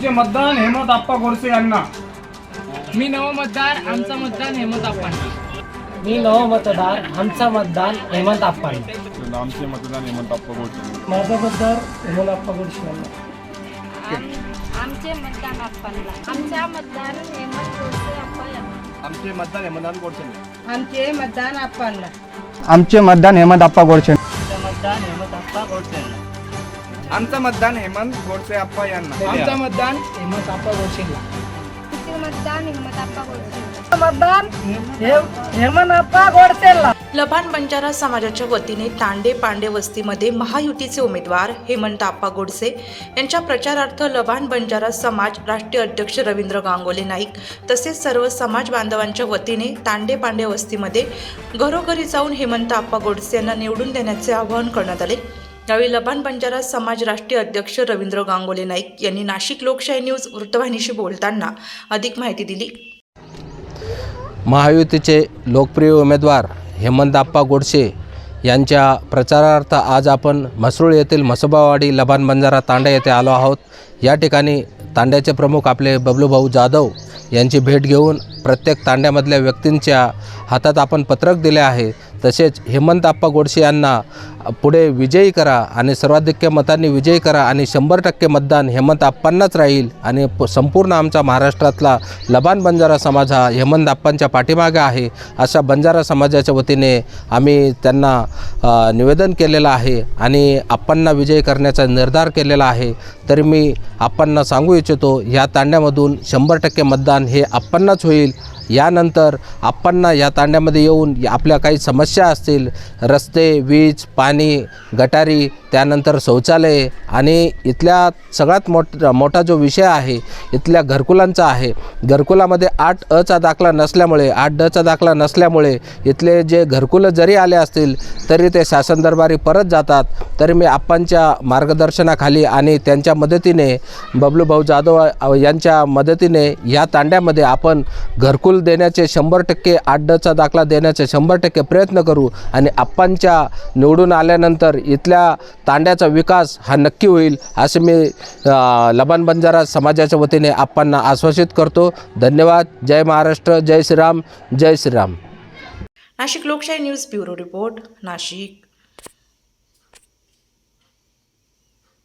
चे मतदान हेमंत आप्पा गोडसे यांना. मी नवमतदार आमचा मतदान हेमंत आप्पांना मी नव मतदार आमचा मतदान हेमंत आप्पांना आमचे मतदान हेमंत आप्पा गोडसे. माझा मतदार हेमंत आप्पा गोडसे यांना. आमचे मतदान मतदान हेमंत गोडसे आप्पा यांना. आमचे मतदान हेमंत गोडसे. आमचे मतदान आमचे मतदान हेमंत आप्पा गोडसे मतदान हेमंत आप्पा गोडसे यांना. आमचं मतदान हेमंत गोडसे आप्पा यांना. आमचा मतदान हेमंत आप्पा गोडसेला आमचे मतदान हेमंत आप्पा गोडसे मतदान हेमंत आप्पा गोडसेला लभान बंजारा समाजाच्या वतीने तांडे पांडे वस्तीमध्ये महायुतीचे उमेदवार हेमंत आप्पा गोडसे यांच्या प्रचारार्थ लभान बंजारा समाज राष्ट्रीय अध्यक्ष रवींद्र गांगोले नाईक तसेच सर्व समाज बांधवांच्या वतीने तांडे पांडे वस्तीमध्ये घरोघरी जाऊन हेमंत आप्पा गोडसे यांना निवडून देण्याचे आवाहन करण्यात आले. यावेळी लबान बंजारा समाज राष्ट्रीय अध्यक्ष रवींद्र गांगोले नाईक यांनी नाशिक लोकशाही न्यूज वृत्तवाहिनीशी बोलताना अधिक माहिती दिली. महायुतीचे लोकप्रिय उमेदवार हेमंतप्पा गोडसे यांच्या प्रचारार्थ आज आपण म्हसरूळ येथील म्हसोबावाडी लबान बंजारा तांडा येथे आलो आहोत. या ठिकाणी तांड्याचे प्रमुख आपले बबलूभाऊ जाधव यांची भेट घेऊन प्रत्येक तांड्यामधल्या व्यक्तींच्या हातात आपण पत्रक दिले आहे. तसेच हेमंत आप्पा गोडसे यांना पुढे विजयी करा आणि सर्वाधिक्य मतांनी विजयी करा आणि शंभर टक्के मतदान हेमंत आप्पांनाच राहील आणि प संपूर्ण आमचा महाराष्ट्रातला लबान बंजारा समाज हा हेमंत आप्पांच्या पाठीमागे आहे. अशा बंजारा समाजाच्या वतीने आम्ही त्यांना निवेदन केलेलं आहे आणि आप्पांना विजयी करण्याचा निर्धार केलेला आहे. तर मी आप्पांना सांगू इच्छितो या तांड्यामधून शंभर टक्के मतदान हे आप्पांनाच होईल. यानंतर आप्पांना या तांड्यामध्ये येऊन आपल्या काही समस्या असतील रस्ते वीज पाणी गटारी त्यानंतर शौचालये आणि इथल्या सगळ्यात मोठ मोठा जो विषय आहे इथल्या घरकुलांचा आहे. घरकुलामध्ये आठ अचा दाखला नसल्यामुळे आठ डचा दाखला नसल्यामुळे इथले जे घरकुलं जरी आले असतील तरी ते शासन दरबारी परत जातात. तरी मी आप्पांच्या मार्गदर्शनाखाली आणि त्यांच्या मदतीने बबलूभाऊ जाधव यांच्या मदतीने या तांड्यामध्ये आपण घरकुल देण्याचे शंभर टक्के आड्डचा दाखला देण्याचे शंभर टक्के प्रयत्न करू आणि आप्पांच्या निवडून आल्यानंतर इथल्या तांड्याचा विकास हा नक्की होईल असे मी लबान बंजारा समाजाच्या वतीने आप्पांना आश्वासित करतो. धन्यवाद. जय महाराष्ट्र. जय श्रीराम. जय श्रीराम. नाशिक लोकशाही न्यूज ब्युरो रिपोर्ट नाशिक.